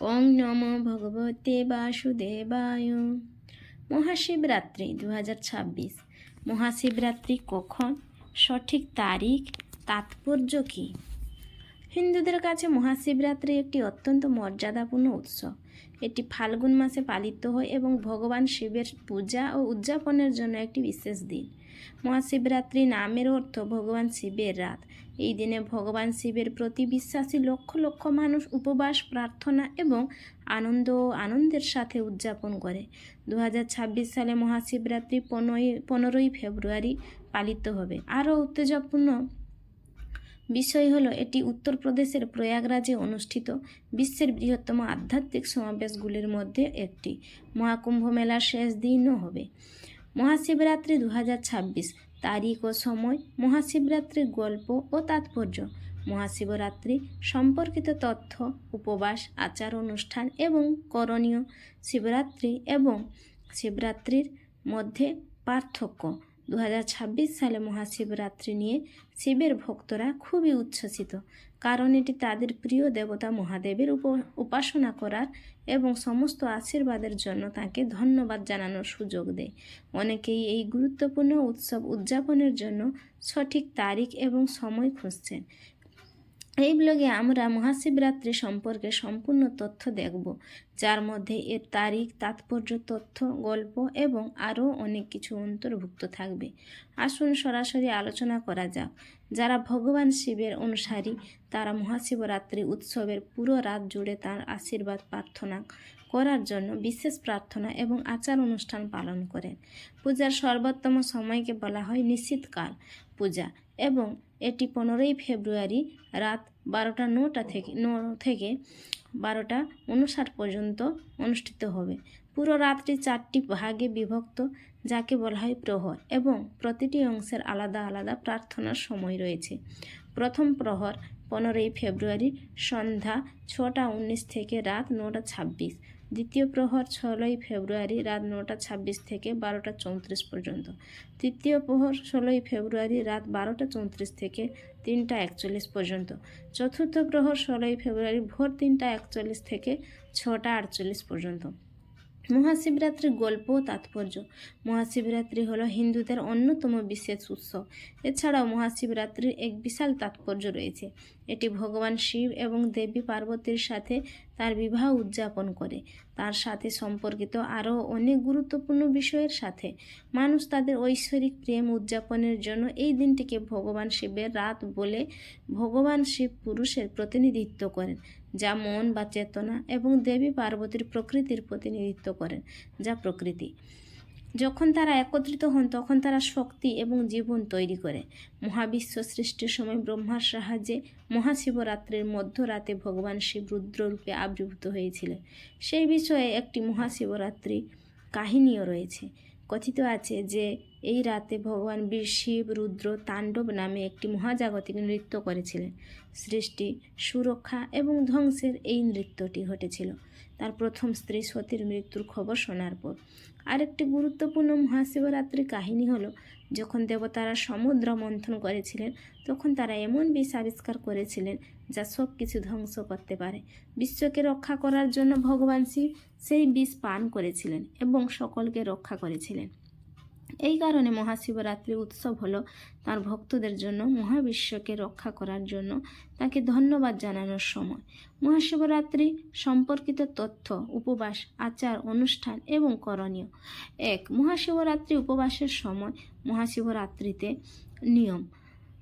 ওং নম ভগবতে বাসুদেবায়। মহাশিবরাত্রি দু হাজার ছাব্বিশ। মহাশিবরাত্রি কখন? সঠিক তারিখ? তাৎপর্য কী? হিন্দুদের কাছে মহাশিবরাত্রি একটি অত্যন্ত মর্যাদাপূর্ণ উৎসব। এটি ফাল্গুন মাসে পালিত হয় এবং ভগবান শিবের পূজা ও উদযাপনের জন্য একটি বিশেষ দিন। মহাশিবরাত্রি নামের অর্থ ভগবান শিবের রাত। এই দিনে ভগবান শিবের প্রতি বিশ্বাসী লক্ষ লক্ষ মানুষ উপবাস, প্রার্থনা এবং আনন্দ ও আনন্দের সাথে উদযাপন করে। দু হাজার ছাব্বিশ সালে মহাশিবরাত্রি পনেরোই পনেরোই ফেব্রুয়ারি পালিত হবে। আরও উত্তেজপূর্ণ বিষয় হলো, এটি উত্তরপ্রদেশের প্রয়াগরাজে অনুষ্ঠিত বিশ্বের বৃহত্তম আধ্যাত্মিক সমাবেশগুলির মধ্যে একটি। মহাকুম্ভ মেলার শেষ দিনও হবে। মহাশিবরাত্রি দু হাজার ছাব্বিশ, তারিখ ও সময়, মহাশিবরাত্রির গল্প ও তাৎপর্য। মহাশিবরাত্রি সম্পর্কিত তথ্য, উপবাস, আচার অনুষ্ঠান এবং করণীয় শিবরাত্রি এবং শিবরাত্রির মধ্যে পার্থক্য। দু হাজার ছাব্বিশ সালে মহাশিবরাত্রি নিয়ে শিবের ভক্তরা খুবই উচ্ছ্বসিত। কারণ এটি তাদের প্রিয় দেবতা মহাদেবের উপ, উপাসনা করার এবং সমস্ত আশীর্বাদের জন্য তাকে ধন্যবাদ জানানোর সুযোগ দেয়। অনেকেই এই গুরুত্বপূর্ণ উৎসব উদযাপনের জন্য সঠিক তারিখ এবং সময় খুঁজছেন। এই ব্লগে আমরা মহাশিবরাত্রি সম্পর্কে সম্পূর্ণ তথ্য দেখব, যার মধ্যে এর তারিখ, তাৎপর্য, তথ্য, গল্প এবং আরও অনেক কিছু অন্তর্ভুক্ত থাকবে। আসুন সরাসরি আলোচনা করা যাক। যারা ভগবান শিবের অনুসারী, তারা মহাশিবরাত্রি উৎসবের পুরো রাত জুড়ে তার আশীর্বাদ প্রার্থনা করার জন্য বিশেষ প্রার্থনা এবং আচার অনুষ্ঠান পালন করেন। পূজার সর্বোত্তম সময়কে বলা হয় নিশ্চিতকাল। পূজা এবং এটি পনেরোই ফেব্রুয়ারি রাত বারোটা নটা থেকে ন থেকে বারোটা উনষাট পর্যন্ত অনুষ্ঠিত হবে। পুরো রাতটি চারটি ভাগে বিভক্ত, যাকে বলা হয় প্রহর এবং প্রতিটি অংশের আলাদা আলাদা প্রার্থনার সময় রয়েছে। প্রথম প্রহর পনেরোই ফেব্রুয়ারি সন্ধ্যা ছটা উনিশ থেকে রাত নটা ছাব্বিশ। দ্বিতীয় প্রহর ষোলোই ফেব্রুয়ারি রাত নটা ছাব্বিশ থেকে বারোটা চৌত্রিশ পর্যন্ত। তৃতীয় প্রহর ষোলোই ফেব্রুয়ারি রাত বারোটা চৌত্রিশ থেকে তিনটা একচল্লিশ পর্যন্ত। চতুর্থ প্রহর ষোলোই ফেব্রুয়ারি ভোর তিনটা একচল্লিশ থেকে ছটা আটচল্লিশ পর্যন্ত। মহাশিবরাত্রির গল্প ও তাৎপর্য। মহাশিবরাত্রি হলো হিন্দুদের অন্যতম বিশেষ উৎসব। এছাড়াও মহাশিবরাত্রির এক বিশাল তাৎপর্য রয়েছে। এটি ভগবান শিব এবং দেবী পার্বতীর সাথে তার বিবাহ উদযাপন করে। তার সাথে সম্পর্কিত আরও অনেক গুরুত্বপূর্ণ বিষয়ের সাথে। মানুষ তাদের ঐশ্বরিক প্রেম উদযাপনের জন্য এই দিনটিকে ভগবান শিবের রাত বলে ভগবান শিব পুরুষের প্রতিনিধিত্ব করেন, যা মন বা চেতনা এবং দেবী পার্বতীর প্রকৃতির প্রতিনিধিত্ব করেন, যা প্রকৃতি। যখন তারা একত্রিত হন, তখন তারা শক্তি এবং জীবন তৈরি করে। মহাবিশ্ব সৃষ্টির সময় ব্রহ্মার সাহায্যে মহাশিবরাত্রির মধ্যরাতে ভগবান শিব রুদ্ররূপে আবির্ভূত হয়েছিলেন সেই বিষয়ে একটি মহাশিবরাত্রি কাহিনীও রয়েছে। কথিত আছে যে এই রাতে ভগবান বীর শিব রুদ্র তাণ্ডব নামে একটি মহাজাগতিক নৃত্য করেছিলেন। সৃষ্টি, সুরক্ষা এবং ধ্বংসের এই নৃত্যটি ঘটেছিল। তার প্রথম স্ত্রী সতীর মৃত্যুর খবর শোনার পর। আরেকটি গুরুত্বপূর্ণ মহাশিবরাত্রি কাহিনী হলো, যখন দেবতারা সমুদ্র মন্থন করেছিলেন, তখন তারা এমন বিষ আবিষ্কার করেছিলেন যা সব কিছু ধ্বংস করতে পারে। বিশ্বকে রক্ষা করার জন্য ভগবান শিব সেই বিষ পান করেছিলেন এবং সকলকে রক্ষা করেছিলেন। এই কারণে মহাশিবরাত্রি উৎসব হলো তার ভক্তদের জন্য, মহাবিশ্বকে রক্ষা করার জন্য, তাকে ধন্যবাদ জানানোর সময়। মহাশিবরাত্রি সম্পর্কিত তথ্য, উপবাস, আচার, অনুষ্ঠান এবং করণীয়। এক, মহাশিবরাত্রি উপবাসের সময় মহাশিবরাত্রিতে নিয়ম।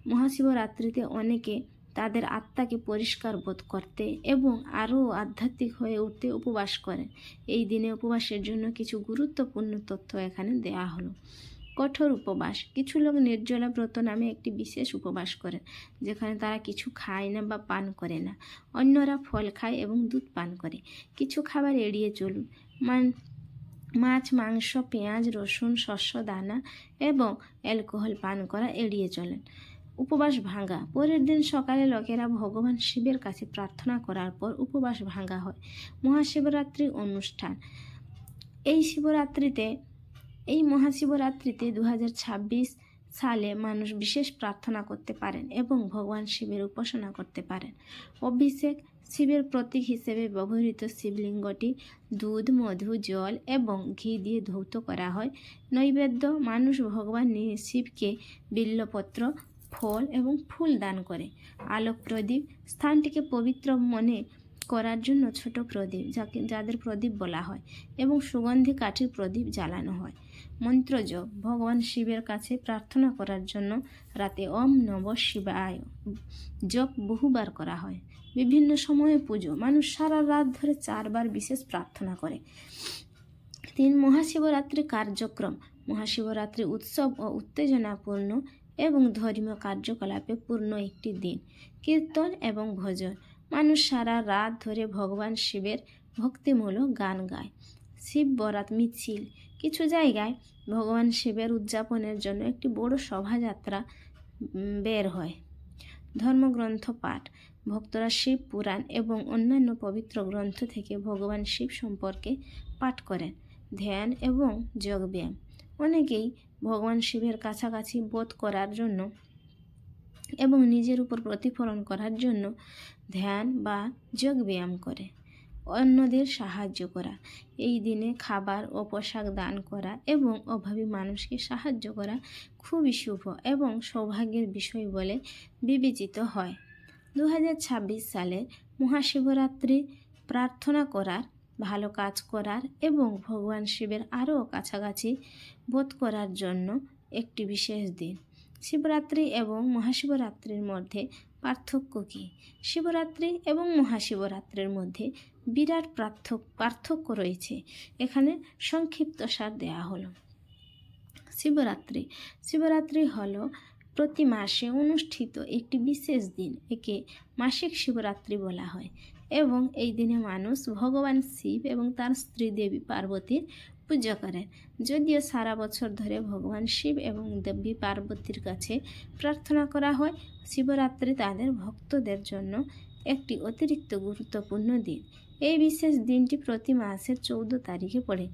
মহাশিবরাত্রিতে অনেকে তাদের আত্মাকে পরিষ্কার বোধ করতে এবং আরও আধ্যাত্মিক হয়ে উঠতে উপবাস করেন। এই দিনে উপবাসের জন্য কিছু গুরুত্বপূর্ণ তথ্য এখানে দেয়া হলো। কঠোর উপবাস। কিছু লোক নির্জলা ব্রত নামে একটি বিশেষ উপবাস করেন, যেখানে তারা কিছু খায় না বা পান করে না। অন্যরা ফল খায় এবং দুধ পান করে। কিছু খাবার এড়িয়ে চলুন। মান, মাছ, মাংস, পেঁয়াজ, রসুন, শস্য, দানা এবং অ্যালকোহল পান করা এড়িয়ে চলেন। উপবাস ভাঙ্গা পরের দিন সকালে লোকেরা ভগবান শিবের কাছে প্রার্থনা করার পর উপবাস ভাঙা হয়। মহাশিবরাত্রি অনুষ্ঠান। এই শিবরাত্রিতে, এই মহাশিবরাত্রিতে দু হাজার ছাব্বিশ সালে মানুষ বিশেষ প্রার্থনা করতে পারেন এবং ভগবান শিবের উপাসনা করতে পারেন। অভিষেক শিবের প্রতীক হিসেবে ব্যবহৃত শিবলিঙ্গটি দুধ, মধু, জল এবং ঘি দিয়ে ধৌত করা হয়। নৈবেদ্য, মানুষ ভগবান শিবকে বিল্লপত্র ফল এবং ফুল দান করে। আলোক প্রদীপ স্থানটিকে পবিত্র মনে করার জন্য ছোট প্রদীপ, যাকে যাদের প্রদীপ বলা হয়, এবং সুগন্ধি কাঠির প্রদীপ জ্বালানো হয়। মন্ত্র ভগবান শিবের কাছে প্রার্থনা করার জন্য রাতে ওম নব শিবায় জপ বহুবার করা হয়। বিভিন্ন সময়ে পুজো, মানুষ সারা রাত ধরে চারবার বিশেষ প্রার্থনা করে। তিন মহাশিবরাত্রি কার্যক্রম মহাশিবরাত্রি উৎসব ও উত্তেজনাপূর্ণ এবং ধর্মীয় কার্যকলাপে পূর্ণ একটি দিন, কীর্তন এবং ভজন। মানুষ সারা রাত ধরে ভগবান শিবের ভক্তিমূলক গান গায়। শিব, বরাত, মিছিল কিছু জায়গায় ভগবান শিবের উদযাপনের জন্য একটি বড় শোভাযাত্রা বের হয়। ধর্মগ্রন্থ পাঠ। ভক্তরা শিব, পুরাণ এবং অন্যান্য পবিত্র গ্রন্থ থেকে ভগবান শিব সম্পর্কে পাঠ করেন। ধ্যান এবং যোগব্যায়াম। অনেকেই ভগবান শিবের কাছাকাছি বোধ করার জন্য এবং নিজের উপর প্রতিফলন করার জন্য ধ্যান বা যোগব্যায়াম করে। অন্যদের সাহায্য করা, এই দিনে খাবার ও পোশাক দান করা এবং অভাবী মানুষকে সাহায্য করা খুবই শুভ এবং সৌভাগ্যের বিষয় বলে বিবেচিত হয়। দু হাজার ছাব্বিশ সালে মহাশিবরাত্রি প্রার্থনা করার ভালো কাজ করার এবং ভগবান শিবের আরও কাছাকাছি বোধ করার জন্য একটি বিশেষ দিন। শিবরাত্রি এবং মহাশিবরাত্রির মধ্যে পার্থক্য কী? শিবরাত্রি এবং মহাশিবরাত্রির মধ্যে বিরাট পার্থক্য পার্থক্য রয়েছে। এখানে সংক্ষিপ্তসার দেয়া হলো। শিবরাত্রি শিবরাত্রি হলো প্রতি মাসে অনুষ্ঠিত একটি বিশেষ দিন, একে মাসিক শিবরাত্রি বলা হয়। এবং এই দিনে মানুষ ভগবান শিব এবং তার স্ত্রী দেবী পার্বতীর পূজা করেন। যদিও সারা বছর ধরে ভগবান শিব এবং দেবী পার্বতীর কাছে প্রার্থনা করা হয়, শিবরাত্রি তাদের ভক্তদের জন্য একটি অতিরিক্ত গুরুত্বপূর্ণ দিন। এই বিশেষ দিনটি প্রতি মাসের চৌদ্দ তারিখে পড়ে।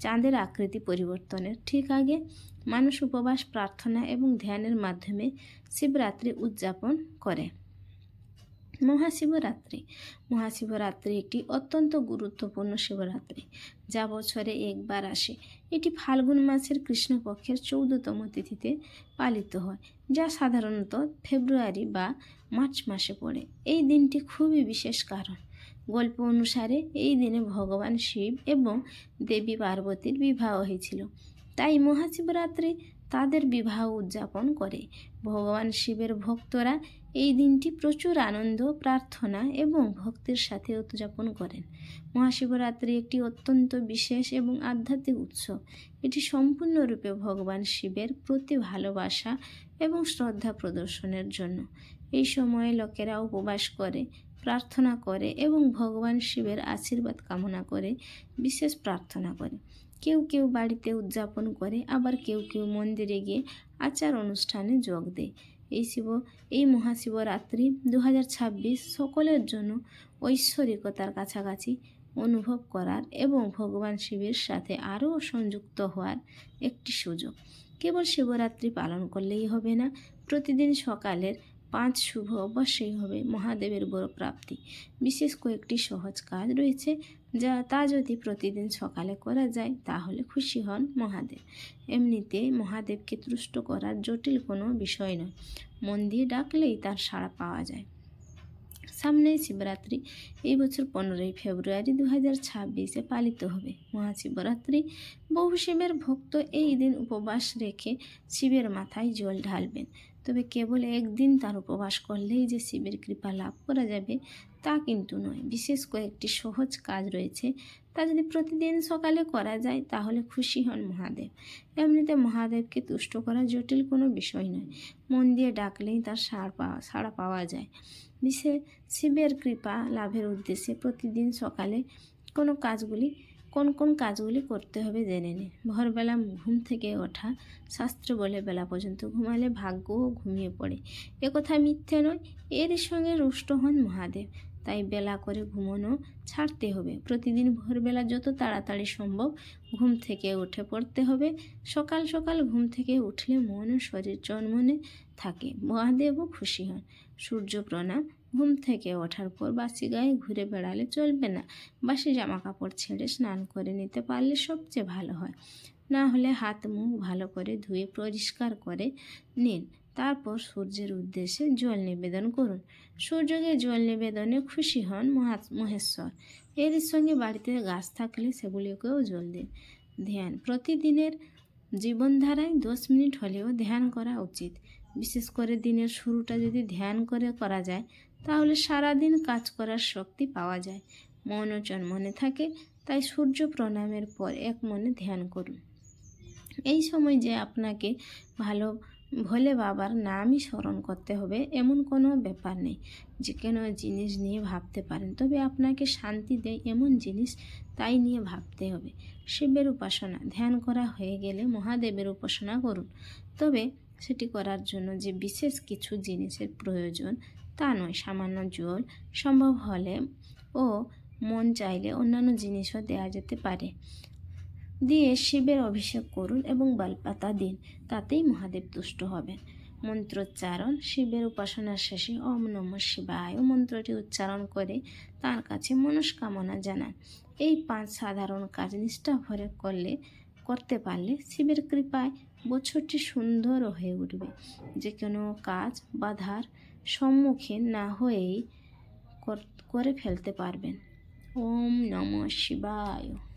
চাঁদের আকৃতি পরিবর্তনের ঠিক আগে মানুষ উপবাস, প্রার্থনা এবং ধ্যানের মাধ্যমে শিবরাত্রি উদযাপন করে। মহাশিবরাত্রি। মহাশিবরাত্রি একটি অত্যন্ত গুরুত্বপূর্ণ শিবরাত্রি। যা বছরে একবার আসে। এটি ফাল্গুন মাসের কৃষ্ণপক্ষের চৌদ্দতম তিথিতে পালিত হয়, যা সাধারণত ফেব্রুয়ারি বা মার্চ মাসে পড়ে। এই দিনটি খুবই বিশেষ কারণ। গল্প অনুসারে এই দিনে ভগবান শিব এবং দেবী পার্বতীর বিবাহ হয়েছিল। তাই মহাশিবরাত্রি তাদের বিবাহ উদযাপন করে। ভগবান শিবের ভক্তরা এই দিনটি প্রচুর আনন্দ, প্রার্থনা এবং ভক্তির সাথে উদযাপন করেন। মহাশিবরাত্রি একটি অত্যন্ত বিশেষ এবং আধ্যাত্মিক উৎসব। এটি সম্পূর্ণরূপে ভগবান শিবের প্রতি ভালোবাসা এবং শ্রদ্ধা প্রদর্শনের জন্য। এই সময়ে লোকেরা উপবাস করে, প্রার্থনা করে এবং ভগবান শিবের আশীর্বাদ কামনা করে বিশেষ প্রার্থনা করে। কেউ কেউ বাড়িতে উদযাপন করে, আবার কেউ কেউ মন্দিরে গিয়ে আচার অনুষ্ঠানে যোগ দেয়। এই শিব, এই মহাশিবরাত্রি দু হাজার ছাব্বিশ সকলের জন্য ঐশ্বরিকতার কাছাকাছি অনুভব করার এবং ভগবান শিবের সাথে আরও সংযুক্ত হওয়ার একটি সুযোগ। কেবল শিবরাত্রি পালন করলেই হবে না, প্রতিদিন সকালের পাঁচ শুভ অবশ্যই হবে মহাদেবের বড় প্রাপ্তি। বিশেষ কয়েকটি সহজ কাজ রয়েছে যা তা যদি প্রতিদিন সকালে করা যায় তাহলে খুশি হন মহাদেব। এমনিতে মহাদেবকে তুষ্ট করার জটিল কোনো বিষয় নয়। মন দিয়ে ডাকলেই তার সাড়া পাওয়া যায়। সামনেই শিবরাত্রি। এই বছর পনেরোই ফেব্রুয়ারি দু হাজার ছাব্বিশে পালিত হবে। মহাশিবরাত্রি। বহু শিবের ভক্ত এই দিন উপবাস রেখে শিবের মাথায় জল ঢালবেন। তবে কেবল একদিন তার উপবাস করলেই যে শিবের কৃপা লাভ করা যাবে, তা কিন্তু নয়। বিশেষ কয়েকটি সহজ কাজ রয়েছে। তা যদি প্রতিদিন সকালে করা যায়, তাহলে খুশি হন মহাদেব। এমনিতে মহাদেবকে তুষ্ট করা জটিল কোনো বিষয় নয়। মন দিয়ে ডাকলেই তার সাড় পাওয়া সাড়া পাওয়া যায়। বিশেষ শিবের কৃপা লাভের উদ্দেশ্যে প্রতিদিন সকালে কোনো কাজগুলি কোন কোন কাজগুলি করতে হবে জেনে নিন ভোরবেলা ঘুম থেকে ওঠা শাস্ত্র বলে বেলা পর্যন্ত ঘুমালে ভাগ্যও ঘুমিয়ে পড়ে। একথা মিথ্যে নয়, এর সঙ্গে রুষ্ট হন মহাদেব। তাই বেলা করে ঘুমানো ছাড়তে হবে। প্রতিদিন ভোরবেলা যত তাড়াতাড়ি সম্ভব ঘুম থেকে উঠে পড়তে হবে। সকাল সকাল ঘুম থেকে উঠলে মন ও শরীর চনমনে থাকে। মহাদেবও খুশি হন। সূর্য প্রণাম। ঘুম থেকে ওঠার পর বাসি গায়ে ঘুরে বেড়ালে চলবে না। বাসি জামা কাপড় ছেড়ে স্নান করে নিতে পারলে সবচেয়ে ভালো হয়। না হলে হাত মুখ ভালো করে ধুয়ে পরিষ্কার করে নিন। তারপর সূর্যের উদ্দেশ্যে জল নিবেদন করুন। সূর্যকে জল নিবেদনে খুশি হন মহা মহেশ্বর। এর সঙ্গে বাড়িতে গাছ থাকলে সেগুলিকেও জল দিন। ধ্যান। প্রতিদিনের জীবনধারায় দশ মিনিট হলেও ধ্যান করা উচিত। বিশেষ করে দিনের শুরুটা যদি ধ্যান করে করা যায় তাহলে সারাদিন কাজ করার শক্তি পাওয়া যায়। মন ও মনে থাকে, তাই সূর্য প্রণামের পর এক মনে ধ্যান করুন। এই সময় যে আপনাকে ভালো ভোলে বাবার নামই স্মরণ করতে হবে, এমন কোনো ব্যাপার নেই। যে কোনো জিনিস নিয়ে ভাবতে পারেন, তবে আপনাকে শান্তি দেয় এমন জিনিস তাই নিয়ে ভাবতে হবে। শিবের উপাসনা, ধ্যান করা হয়ে গেলে মহাদেবের উপাসনা করুন। তবে সেটি করার জন্য যে বিশেষ কিছু জিনিসের প্রয়োজন তা নয়, সামান্য জল সম্ভব হলে ও মন চাইলে অন্যান্য জিনিসও দেওয়া যেতে পারে। দিয়ে শিবের অভিষেক করুন এবং বালপাতা দিন, তাতেই মহাদেব তুষ্ট হবেন। মন্ত্রোচ্চারণ, শিবের উপাসনার শেষে ওম নম শিবায় মন্ত্রটি উচ্চারণ করে তার কাছে মনস্কামনা জানান। এই পাঁচ সাধারণ কাজ নিষ্ঠা ভরে করলে, করতে পারলে শিবের কৃপায় বছরটি সুন্দর হয়ে উঠবে। যে কোনো কাজ, বাধার সম্মুখীন না হয়েই কর- ফেলতে পারবেন। ওম নম শিবায়।